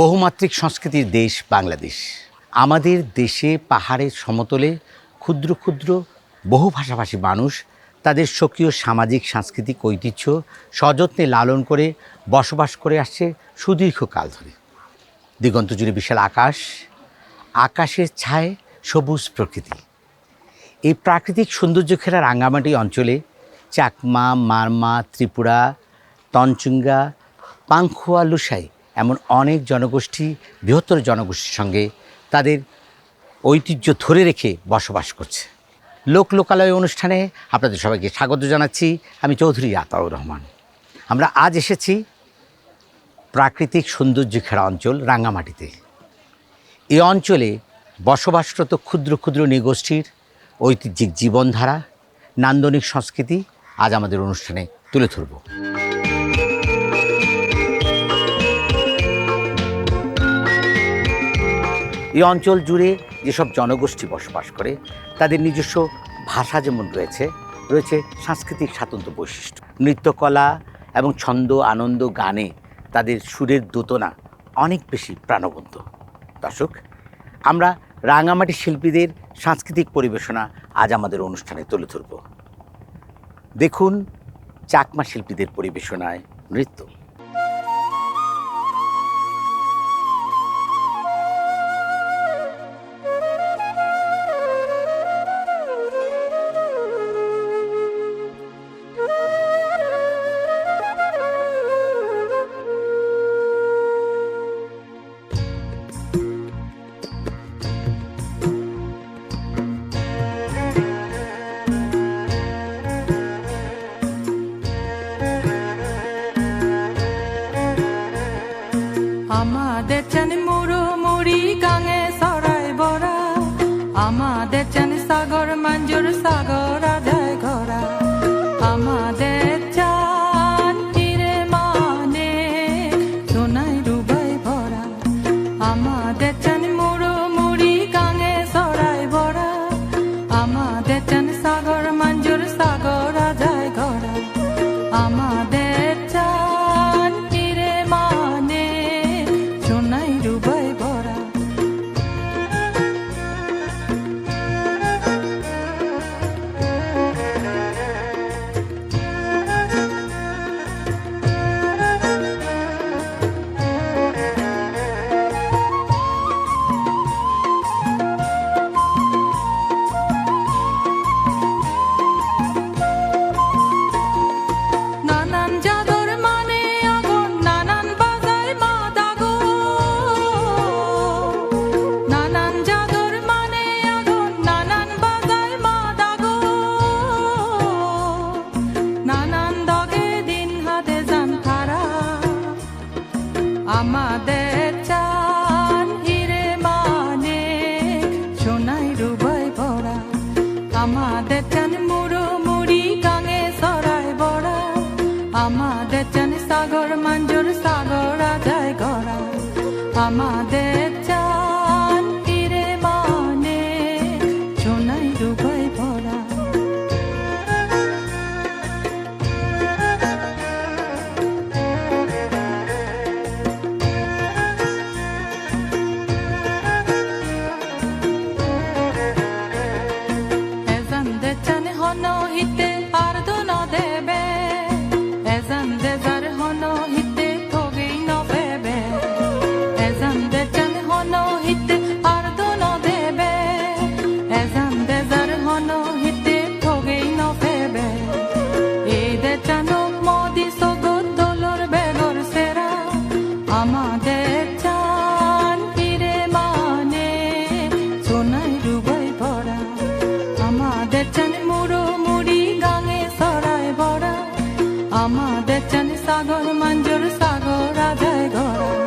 বহুমাত্রিক সংস্কৃতির দেশ বাংলাদেশ। আমাদের দেশে পাহাড়ের সমতলে ক্ষুদ্র ক্ষুদ্র বহু ভাষাভাষী মানুষ তাদের স্বকীয় সামাজিক, সাংস্কৃতিক ঐতিহ্য সযত্নে লালন করে বসবাস করে আসছে সুদীর্ঘকাল ধরে। দিগন্ত জুড়ে বিশাল আকাশ, আকাশের ছায় সবুজ প্রকৃতি। এই প্রাকৃতিক সৌন্দর্য ঘেরা রাঙ্গামাটি অঞ্চলে চাকমা, মারমা, ত্রিপুরা, তঞ্চুঙ্গা, পাংখুয়া, লুসাই এমন অনেক জনগোষ্ঠী, বৃহত্তর জনগোষ্ঠীর সঙ্গে তাদের ঐতিহ্য ধরে রেখে বসবাস করছে। লোক লোকালয় অনুষ্ঠানে আপনাদের সবাইকে স্বাগত জানাচ্ছি। আমি চৌধুরী আতাউর রহমান। আমরা আজ এসেছি প্রাকৃতিক সৌন্দর্য ঘেরা অঞ্চল রাঙ্গামাটিতে। এই অঞ্চলে বসবাসরত ক্ষুদ্র ক্ষুদ্র নৃগোষ্ঠীর ঐতিহ্যিক জীবনধারা, নান্দনিক সংস্কৃতি আজ আমাদের অনুষ্ঠানে তুলে ধরব। এই অঞ্চল জুড়ে যেসব জনগোষ্ঠী বসবাস করে, তাদের নিজস্ব ভাষা যেমন রয়েছে রয়েছে সাংস্কৃতিক স্বাতন্ত্র বৈশিষ্ট্য। নৃত্যকলা এবং ছন্দ, আনন্দ, গানে তাদের সুরের দোতনা অনেক বেশি প্রাণবন্ত। দর্শক, আমরা রাঙামাটি শিল্পীদের সাংস্কৃতিক পরিবেশনা আজ আমাদের অনুষ্ঠানে তুলে ধরব। দেখুন চাকমা শিল্পীদের পরিবেশনায় নৃত্য। আমা দেখছেন সাগর মঞ্জুর সাগর আধায় ঘরা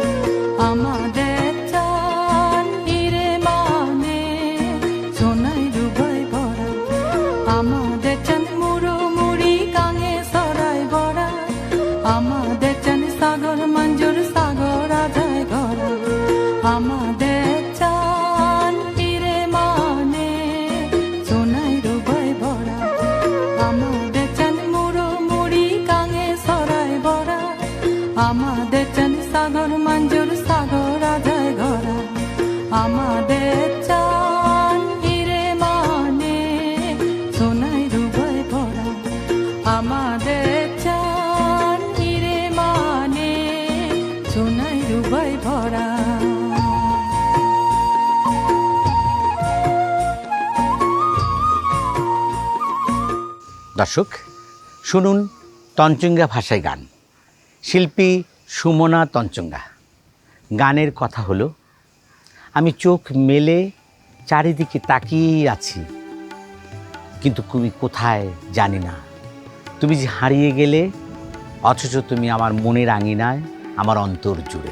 দর্শক, শুনুন তঞ্চঙ্গা ভাষায় গান। শিল্পী সুমনা তঞ্চঙ্গা। গানের কথা হলো, আমি চোখ মেলে চারিদিকে তাকিয়েই আছি, কিন্তু তুমি কোথায় জানি না। তুমি যে হারিয়ে গেলে, অথচ তুমি আমার মনের আঙিনায়, আমার অন্তর জুড়ে।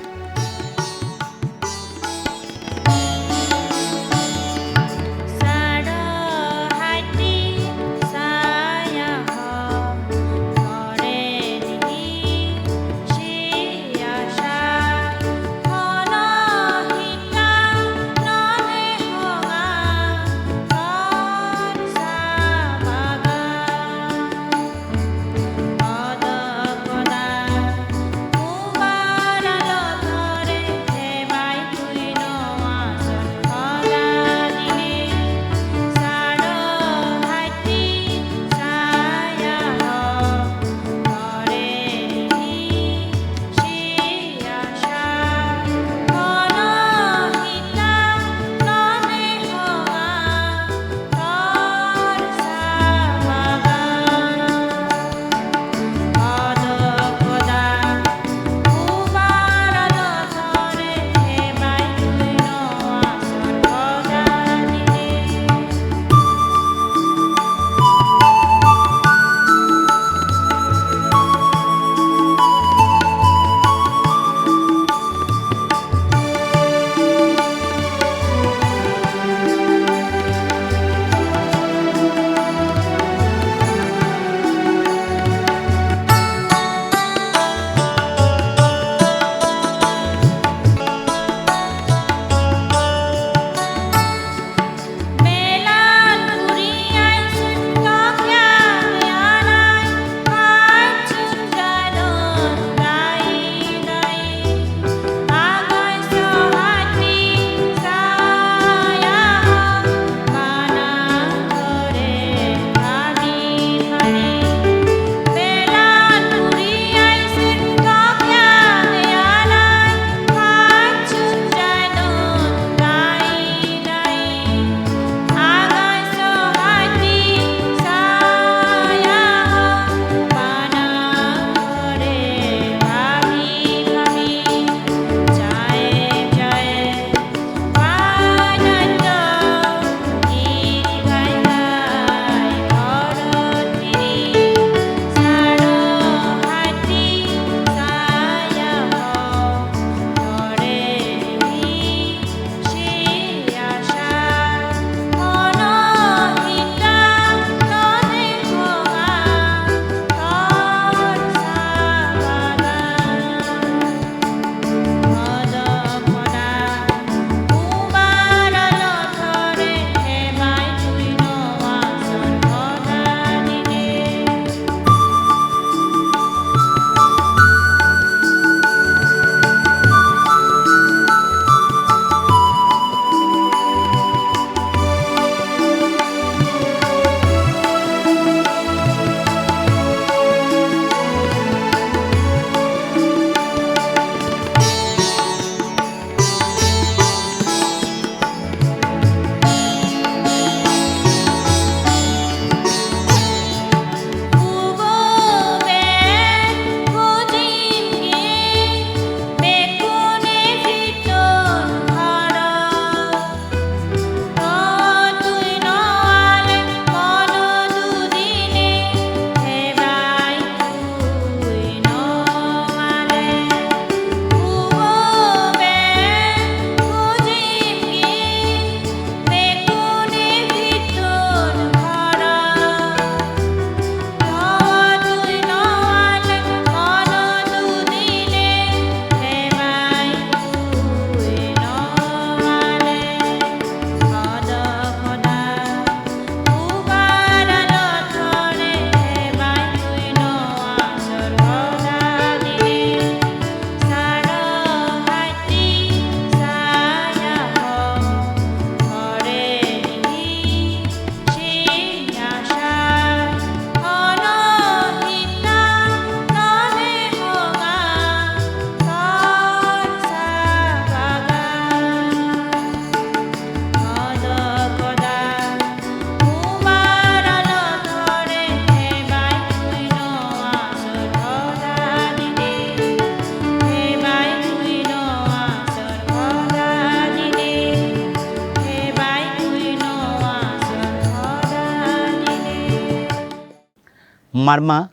মারমা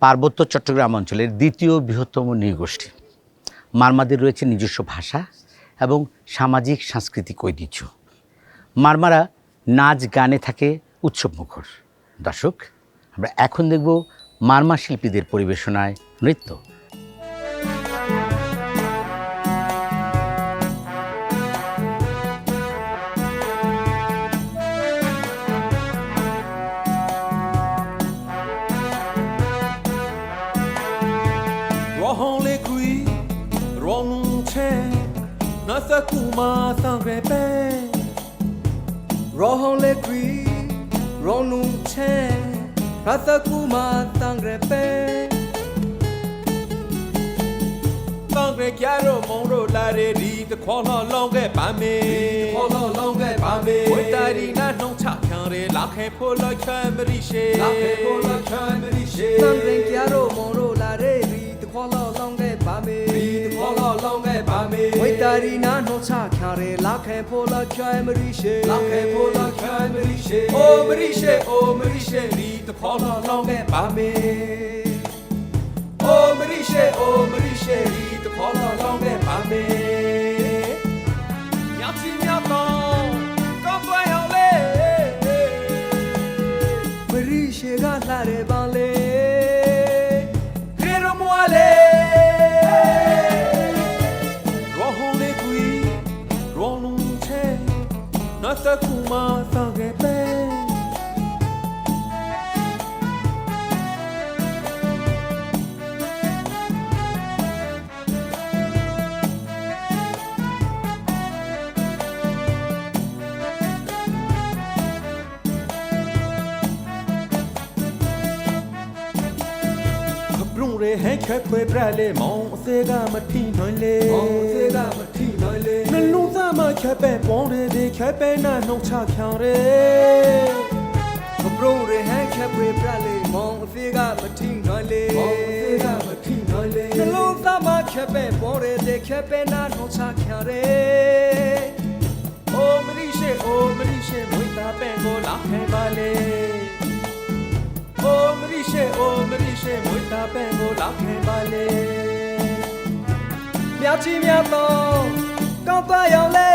পার্বত্য চট্টগ্রাম অঞ্চলের দ্বিতীয় বৃহত্তম নৃগোষ্ঠী মারমাদের রয়েছে নিজস্ব ভাষা এবং সামাজিক, সাংস্কৃতিক ঐতিহ্য। মারমারা নাচ গানে থাকে উৎসব মুখর। দর্শক, আমরা এখন দেখব মারমা শিল্পীদের পরিবেশনায় নৃত্য। မာသံကြပဲရောဟောလေခရီရောနုချဲရသကူမာသံကြပဲသံကြကြရောမုံတို့လာရဒီတခေါလောင်းလောင်းခဲ့ပါမေခေါလောင်းလောင်းခဲ့ပါမေဝိတာရီနာနှုံချခံရဲလာခဲဖို့လောက်ချမ်းမရိရှေလာခဲဖို့လောက်ချမ်းမရိရှေသံကြကြရောမုံတို့လာရဒီတခေါလောင်းလောင်း မောလောလောင်းခဲ့ပါမေဝိတာရီနာနှောချခါရဲလာခဲဖိုလာချွဲမရီရှေလာခဲဖိုလာချွဲမရီရှေအိုမရီရှေအိုမရီရှေဒီတဖောလောလောင်းခဲ့ပါမေအိုမရီရှေအိုမရီရှေဒီတဖောလောလောင်းခဲ့ပါမေရောက်ချင်းရောက်တော့ကောင်းပွားရောင်လေးမရီရှေကလှရဲပါလေ Takuma Sangebe. Re hen kwe kwe brale mon se ga le မှာခက်ပဲပေါင်းတယ်ဒီခက်ပဲနာနှုတ်ချခံရဲ မပရုံရဟန်ခက်ပွေပြလေမောင်အသေးကမထီနိုင်လေမောင်အသေးကမထီနိုင်လေနှလုံးသားမှာခက်ပဲပေါ်ရတဲ့ခက်ပဲနာနှုတ်ချခံရဲ အိုမရိရှိအိုမရိရှိမွေတာပဲကိုလာခဲပါလေအိုမရိရှိအိုမရိရှိမွေတာပဲကိုလာခဲပါလေ မြချီမြတော့ ကောင်းပါရောင်လေ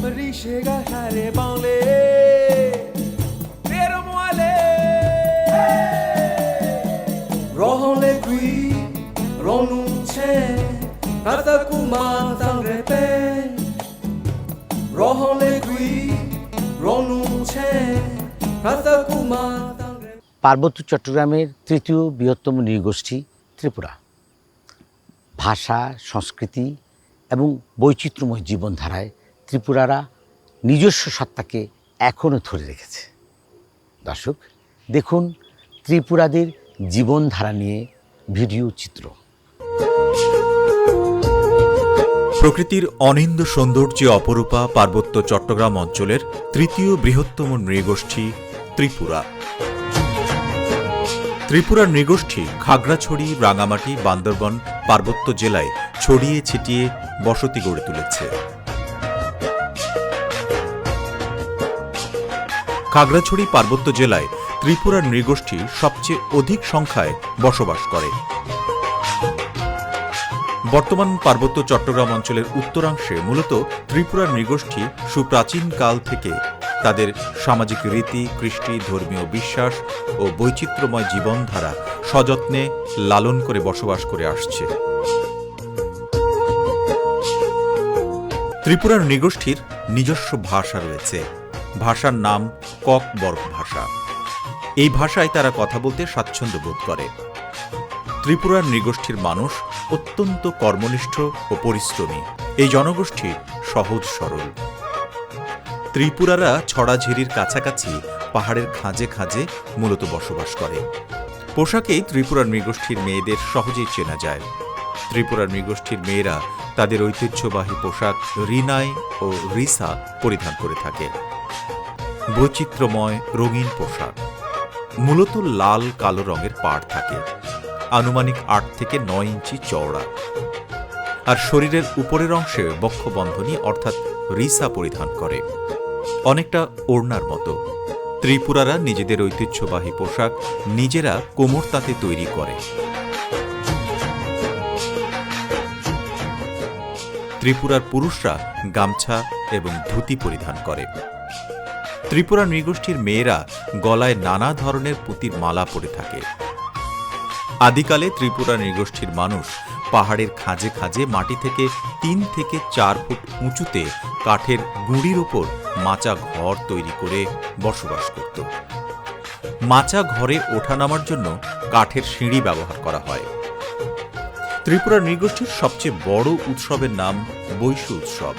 မရိရှိကဟာရဲပေါင်းလေရေရမွာလေ ရောဟွန်လေကွီရောနုံချဲရသကူမာတောင်းရပဲရောဟွန်လေကွီရောနုံချဲရသကူမာတောင်းရ পার্বত্য চট্টগ্রামের তৃতীয় বৃহত্তম নৃগোষ্ঠী ত্রিপুরা ভাষা, সংস্কৃতি এবং বৈচিত্র্যময় জীবনধারায় ত্রিপুরারা নিজস্ব সত্তাকে এখনও ধরে রেখেছে। দর্শক, দেখুন ত্রিপুরাদের জীবনধারা নিয়ে ভিডিও চিত্র। প্রকৃতির অনিন্দ সৌন্দর্যে অপরূপা পার্বত্য চট্টগ্রাম অঞ্চলের তৃতীয় বৃহত্তম নৃগোষ্ঠী ত্রিপুরা। ত্রিপুরার নৃগোষ্ঠী খাগড়াছড়ি, রাঙামাটি, বান্দরবন, পার্বত্য জেলায় ছড়িয়ে ছিটিয়ে বসতি গড়ে তুলেছে। খাগড়াছড়ি, পার্বত্য জেলায় ত্রিপুরার নৃগোষ্ঠী সবচেয়ে অধিক সংখ্যায় বসবাস করে। বর্তমান পার্বত্য চট্টগ্রাম অঞ্চলের উত্তরাংশে মূলত ত্রিপুরার নৃগোষ্ঠী সুপ্রাচীন কাল থেকে তাদের সামাজিক রীতি, কৃষ্টি, ধর্মীয় বিশ্বাস ও বৈচিত্র্যময় জীবনধারা সযত্নে লালন করে বসবাস করে আসছে। ত্রিপুরার নৃগোষ্ঠীর নিজস্ব ভাষা রয়েছে। ভাষার নাম কক বর্গ ভাষা। এই ভাষায় তারা কথা বলতে স্বাচ্ছন্দ্য বোধ করে। ত্রিপুরার নৃগোষ্ঠীর মানুষ অত্যন্ত কর্মনিষ্ঠ ও পরিশ্রমী। এই জনগোষ্ঠী সহজ সরল। ত্রিপুরারা ছড়াঝিরির কাছাকাছি পাহাড়ের খাঁজে খাঁজে মূলত বসবাস করে। পোশাকেই ত্রিপুরার নৃগোষ্ঠীর মেয়েদের সহজেই চেনা যায়। ত্রিপুরার নৃগোষ্ঠীর মেয়েরা তাদের ঐতিহ্যবাহী পোশাক রিনাই ও রিসা পরিধান করে থাকে। বৈচিত্র্যময় রঙিন পোশাক। মূলত লাল, কালো রঙের পাড় থাকে। আনুমানিক আট থেকে নয় ইঞ্চি চওড়া। আর শরীরের উপরের অংশে বক্ষবন্ধনী অর্থাৎ রিসা পরিধান করে। অনেকটা ওড়নার মতো। ত্রিপুরারা নিজেদের ঐতিহ্যবাহী পোশাক নিজেরা কোমর তাঁতে তৈরি করে। ত্রিপুরার পুরুষরা গামছা এবং ধুতি পরিধান করে। ত্রিপুরা নৃগোষ্ঠীর মেয়েরা গলায় নানা ধরনের পুঁতির মালা পরে থাকে। আদিকালে ত্রিপুরা নৃগোষ্ঠীর মানুষ পাহাড়ের খাঁজে খাঁজে মাটি থেকে তিন থেকে চার ফুট উঁচুতে কাঠের গুঁড়ির ওপর মাচা ঘর তৈরি করে বসবাস করত। মাচা ঘরে ওঠানামার জন্য কাঠের সিঁড়ি ব্যবহার করা হয়। ত্রিপুরা নৃগোষ্ঠীর সবচেয়ে বড় উৎসবের নাম বৈশু উৎসব।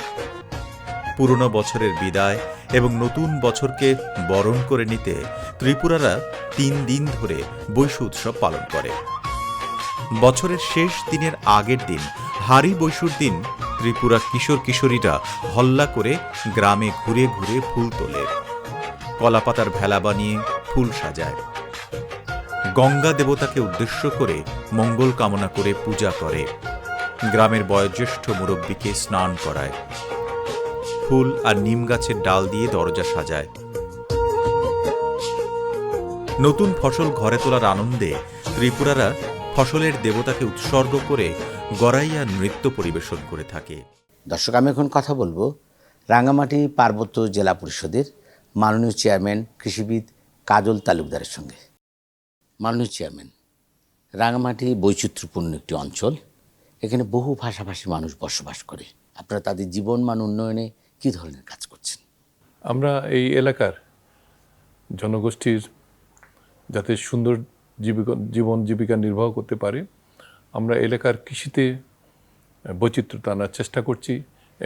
পুরনো বছরের বিদায় এবং নতুন বছরকে বরণ করে নিতে ত্রিপুরারা তিন দিন ধরে বৈশু উৎসব পালন করে। বছরের শেষ দিনের আগের দিন হারি বৈশুর দিন ত্রিপুরা কিশোর কিশোরীরা হল্লা করে গ্রামে ঘুরে ঘুরে ফুল তোলে। কলাপাতার ভেলা বানিয়ে ফুল সাজায়। গঙ্গা দেবতাকে উদ্দেশ্য করে মঙ্গল কামনা করে পূজা করে। গ্রামের বয়োজ্যেষ্ঠ মুরব্বীকে স্নান করায়। ফুল আর নিম গাছের ডাল দিয়ে দরজা সাজায়। নতুন ফসল ঘরে তোলার আনন্দে ত্রিপুরারা ফসলের দেবতাকে উৎসর্গ করে গড়াইয়া নৃত্য পরিবেশন করে থাকে। দর্শক আমি এখন কথা বলব রাঙ্গামাটি পার্বত্য জেলা পরিষদের মাননীয় চেয়ারম্যান কৃষিবিদ কাজল তালুকদারের সঙ্গে। মাননীয় চেয়ারম্যান রাঙ্গামাটি বৈচিত্র্যপূর্ণ একটি অঞ্চল। এখানে বহু ভাষাভাষী মানুষ বসবাস করে। আপনারা তাদের জীবনমান উন্নয়নে কী ধরনের কাজ করছেন? আমরা এই এলাকার জনগোষ্ঠীর যাতে সুন্দর জীবিকা, জীবন জীবিকা নির্বাহ করতে পারে। আমরা এলাকার কৃষিতে বৈচিত্র্যতা আনার চেষ্টা করছি।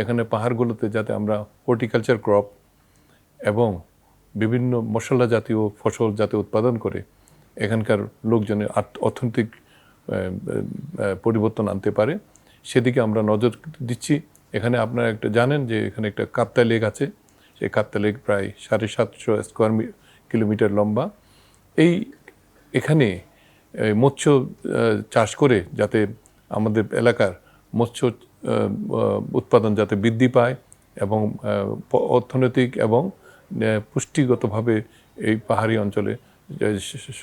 এখানে পাহাড়গুলোতে যাতে আমরা হর্টিকালচার ক্রপ এবং বিভিন্ন মশলা জাতীয় ফসল যাতে উৎপাদন করে, এখানকার লোকজনের অর্থনৈতিক পরিবর্তন আনতে পারে। সেদিকে আমরা নজর দিচ্ছি। এখানে আপনারা একটা জানেন যে এখানে একটা কাপ্তা লেক আছে। সেই কাপ্তা লেক প্রায় সাড়ে সাতশো স্কোয়ার কিলোমিটার লম্বা। এই এখানে মৎস্য চাষ করে যাতে আমাদের এলাকার মৎস্য উৎপাদন যাতে বৃদ্ধি পায় এবং অর্থনৈতিক এবং পুষ্টিগতভাবে এই পাহাড়ি অঞ্চলে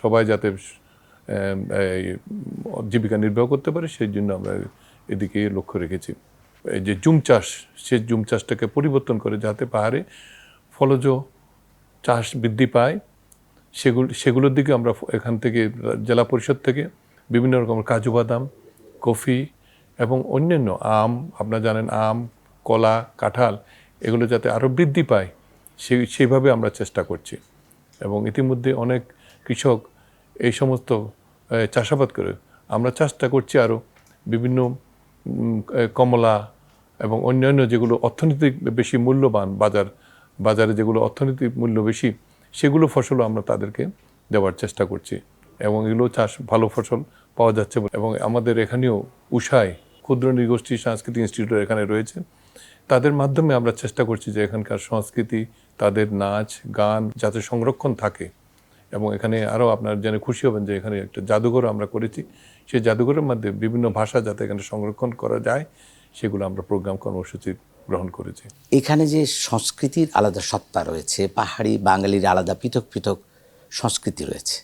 সবাই যাতে জীবিকা নির্বাহ করতে পারে, সেই জন্য আমরা এদিকে লক্ষ্য রেখেছি। এই যে জুম চাষ, সে জুম চাষটাকে পরিবর্তন করে যাতে পাহাড়ে ফলজ চাষ বৃদ্ধি পায় সেগুলো, সেগুলোর দিকে আমরা এখান থেকে, জেলা পরিষদ থেকে বিভিন্ন রকমের কাজু বাদাম, কফি এবং অন্যান্য আম, আপনারা জানেন আম, কলা, কাঁঠাল, এগুলো যাতে আরও বৃদ্ধি পায় সেই সেইভাবে আমরা চেষ্টা করছি। এবং ইতিমধ্যে অনেক কৃষক এই সমস্ত চাষাবাদ করে আমরা চেষ্টা করছি আরও বিভিন্ন কমলা এবং অন্যান্য যেগুলো অর্থনৈতিক বেশি মূল্যবান বাজার, বাজারে যেগুলো অর্থনৈতিক মূল্য বেশি সেগুলো ফসলও আমরা তাদেরকে দেওয়ার চেষ্টা করছি। এবং এগুলো চাষ ভালো ফসল পাওয়া যাচ্ছে। এবং আমাদের এখানেও উষায় ক্ষুদ্র নৃগোষ্ঠী সাংস্কৃতিক ইনস্টিটিউট এখানে রয়েছে। তাদের মাধ্যমে আমরা চেষ্টা করছি যে এখানকার সংস্কৃতি, তাদের নাচ, গান যাতে সংরক্ষণ থাকে। এবং এখানে আরও আপনার জেনে খুশি হবেন যে এখানে একটা জাদুঘর আমরা করেছি। সেই জাদুঘরের মধ্যে বিভিন্ন ভাষা যাতে এখানে সংরক্ষণ করা যায়, সেগুলো আমরা প্রোগ্রাম কর্মসূচি গ্রহণ করেছে। এখানে যে সংস্কৃতির আলাদা সত্তা রয়েছে পাহাড়ি বাঙালির আলাদা পৃথক পৃথক সংস্কৃতি রয়েছে।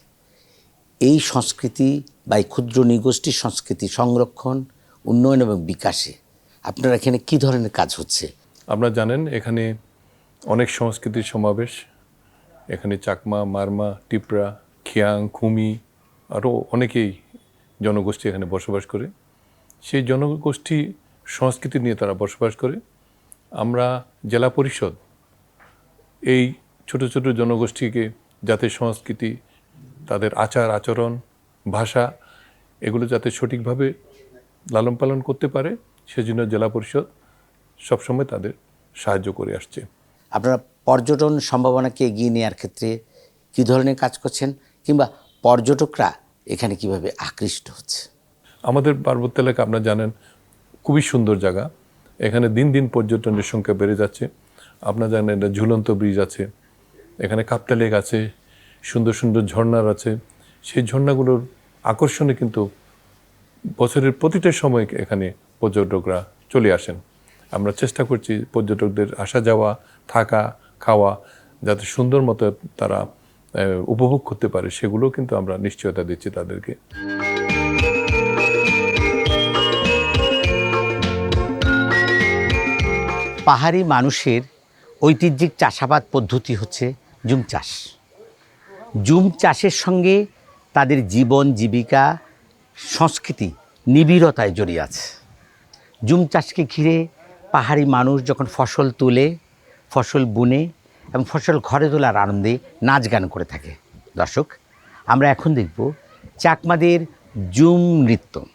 এই সংস্কৃতি বা এই ক্ষুদ্র নিগোষ্ঠীর সংস্কৃতি সংরক্ষণ উন্নয়ন এবং বিকাশে আপনার এখানে কি ধরনের কাজ হচ্ছে? আপনারা জানেন এখানে অনেক সংস্কৃতির সমাবেশ। এখানে চাকমা মারমা টিপরা খিয়াং খুমি আরও অনেকেই জনগোষ্ঠী এখানে বসবাস করে। সেই জনগোষ্ঠী সংস্কৃতি নিয়ে তারা বসবাস করে। আমরা জেলা পরিষদ এই ছোট ছোট জনগোষ্ঠীকে যাতে সংস্কৃতি তাদের আচার আচরণ ভাষা এগুলো যাতে সঠিকভাবে লালন পালন করতে পারে সেজন্য জেলা পরিষদ সবসময় তাদের সাহায্য করে আসছে। আপনারা পর্যটন সম্ভাবনাকে এগিয়ে নেওয়ার ক্ষেত্রে কি ধরনের কাজ করছেন কিংবা পর্যটকরা এখানে কীভাবে আকৃষ্ট হচ্ছে? আমাদের পার্বত্য এলাকা আপনারা জানেন খুবই সুন্দর জায়গা। এখানে দিন দিন পর্যটনের সংখ্যা বেড়ে যাচ্ছে। আপনার জানেন এটা ঝুলন্ত ব্রিজ আছে, এখানে কাপ্তা লেক আছে, সুন্দর সুন্দর ঝর্ণার আছে। সেই ঝর্ণাগুলোর আকর্ষণে কিন্তু বছরের প্রতিটা সময় এখানে পর্যটকরা চলে আসেন। আমরা চেষ্টা করছি পর্যটকদের আসা যাওয়া, থাকা, খাওয়া, যাতে সুন্দর মতো তারা উপভোগ করতে পারে, সেগুলো কিন্তু আমরা নিশ্চয়তা দিচ্ছি তাদেরকে। পাহাড়ি মানুষের ঐতিহ্যিক চাষাবাদ পদ্ধতি হচ্ছে জুম চাষ। জুম চাষের সঙ্গে তাদের জীবন, জীবিকা, সংস্কৃতি নিবিড়তায় জড়িয়ে আছে। জুম চাষকে ঘিরে পাহাড়ি মানুষ যখন ফসল তুলে, ফসল বুনে এবং ফসল ঘরে তোলার আনন্দে নাচ গান করে থাকে। দর্শক, আমরা এখন দেখব চাকমাদের জুম নৃত্য।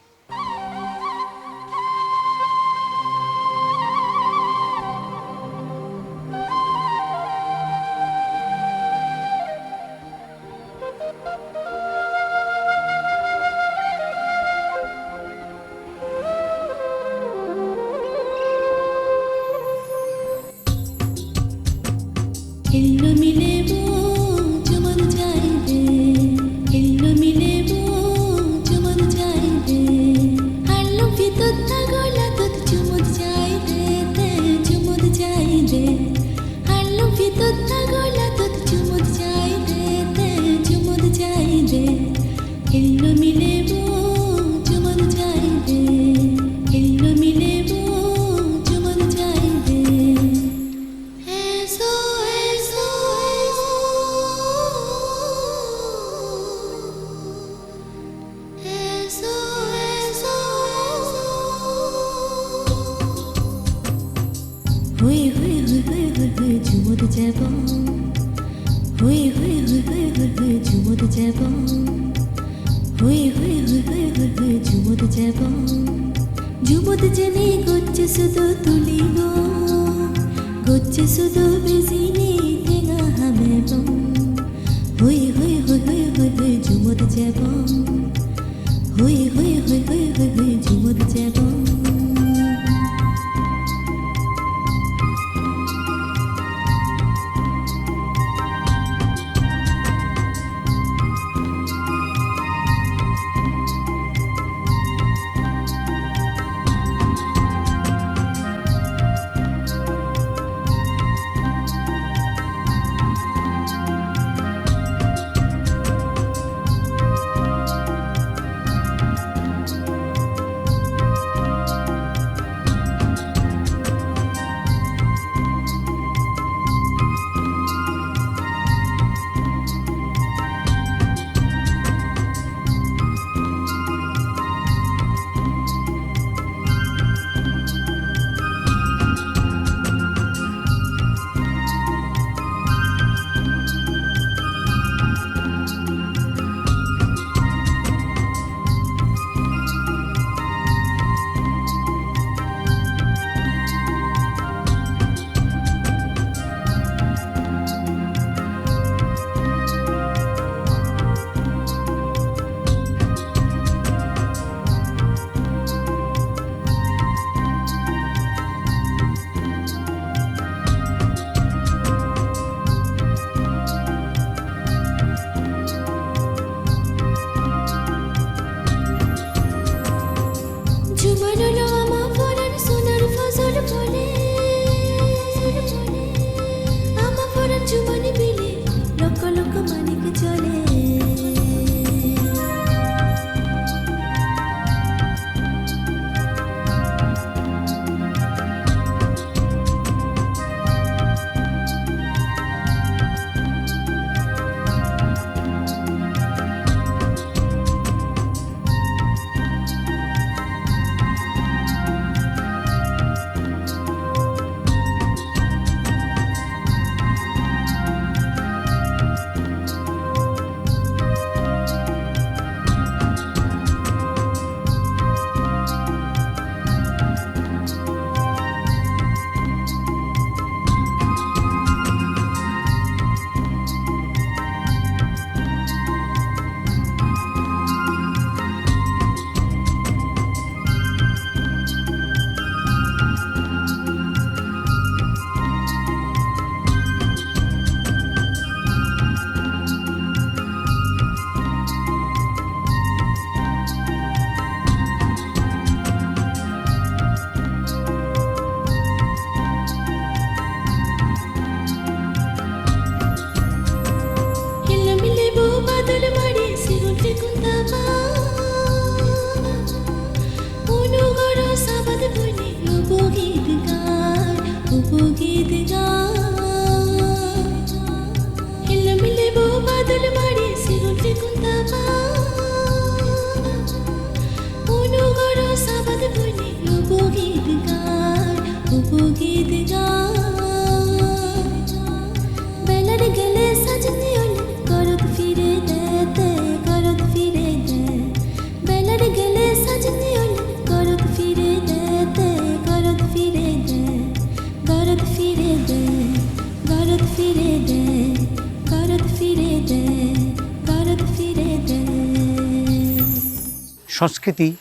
সংস্কৃতি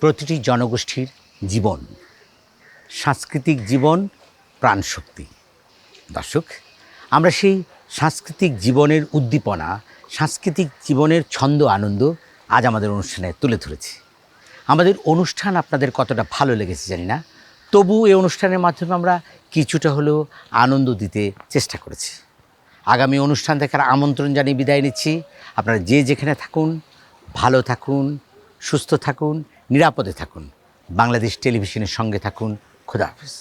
প্রতিটি জনগোষ্ঠীর জীবন। সাংস্কৃতিক জীবন, প্রাণশক্তি। দর্শক, আমরা সেই সাংস্কৃতিক জীবনের উদ্দীপনা, সাংস্কৃতিক জীবনের ছন্দ আনন্দ আজ আমাদের অনুষ্ঠানে তুলে ধরেছি। আমাদের অনুষ্ঠান আপনাদের কতটা ভালো লেগেছে জানি না, তবু এই অনুষ্ঠানের মাধ্যমে আমরা কিছুটা হলেও আনন্দ দিতে চেষ্টা করেছি। আগামী অনুষ্ঠান দেখার আমন্ত্রণ জানিয়ে বিদায় নিচ্ছি। আপনারা যে যেখানে থাকুন, ভালো থাকুন সুস্থ থাকুন নিরাপদে থাকুন। বাংলাদেশ টেলিভিশনের সঙ্গে থাকুন। খুদা হাফিজ।